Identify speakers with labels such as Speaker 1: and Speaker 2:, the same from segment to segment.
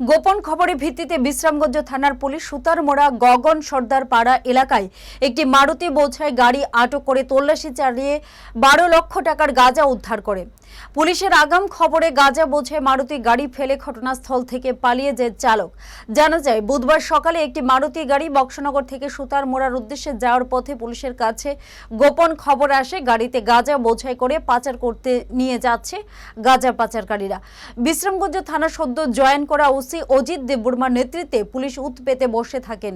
Speaker 1: গোপন খবরের ভিত্তিতে বিশ্রামগঞ্জ থানার পুলিশ সুতারমোড়া গগন সর্দার পাড়া এলাকায় একটি মারুতি বোঝাই গাড়ি আটক করে তল্লাশি চালিয়ে বারো লক্ষ টাকার গাঁজা উদ্ধার করে। পুলিশের আগাম খবরে গাঁজা বোঝাই মারুতি গাড়ি ফেলে ঘটনাস্থল থেকে পালিয়ে যায় চালক। জানা যায়, বুধবার সকালে একটি মারুতি গাড়ি বক্সনগর থেকে সুতার মোড়ার উদ্দেশ্যে যাওয়ার পথে পুলিশের কাছে গোপন খবর আসে, গাড়িতে গাঁজা বোঝাই করে পাচার করতে নিয়ে যাচ্ছে গাঁজা পাচারকারীরা। বিশ্রামগঞ্জ থানা সদ্য জয়েন করা ওসি অজিত দেববর্মার নেতৃত্বে পুলিশ উত পেতে বসে থাকেন।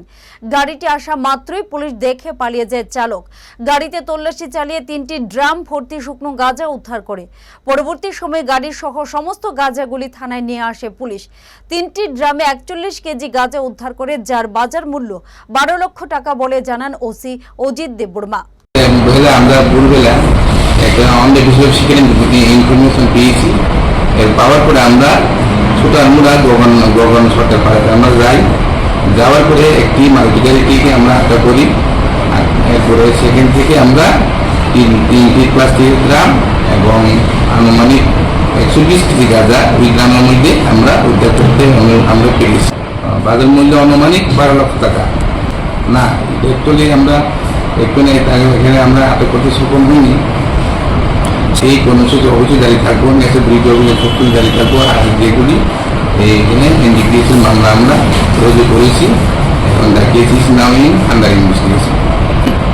Speaker 1: গাড়িটি আসা মাত্রই পুলিশ দেখে পালিয়ে যায় চালক। গাড়িতে তল্লাশি চালিয়ে তিনটি ড্রাম ভর্তি শুকনো গাঁজা উদ্ধার করে। পরবর্তী সময়ে গাড়ির সহ সমস্ত গাঁজাগুলি থানায় নিয়ে আসে পুলিশ। তিনটি ড্রামে একচল্লিশ কেজি গাঁজা উদ্ধার করে, যার বাজার মূল্য বারো লক্ষ টাকা বলে জানান ওসি অজিত দেববর্মা।
Speaker 2: আমরা ভোরবেলা একটা আমাদের বিষয়ে সেখানে ইনফরমেশন পেয়েছি। এর পাওয়ার পরে আমরা ছোট আমরা গগন গগন সরকার পাড়াতে আমরা যাই, যাওয়ার পরে একটি মারুতি গাড়িটিকে আমরা আটক করি। এরপরে সেখান থেকে আমরা তিন তিনটি প্লাস্টিক গ্রাম এবং আনুমানিক একশো বিশ কেজি গাঁজা ওই গ্রামের মধ্যে আমরা উদ্ধার করতে আমরা- পেরেছি বাজার মূল্য আনুমানিক বারো লক্ষ টাকা। না অ্যাকচুয়ালি আমরা এখানে এখানে আমরা আটক করতে সক্ষম হইনি। সেই কর্মসূচি অবশ্যই জারি থাকব এসে ব্রিজ অভিযোগ সত্যি জারি থাকব, আর যেগুলি এখানে ইন্ডিগ্রেশন মামলা আমরা রোজে করেছি এবং the case is now in under investigation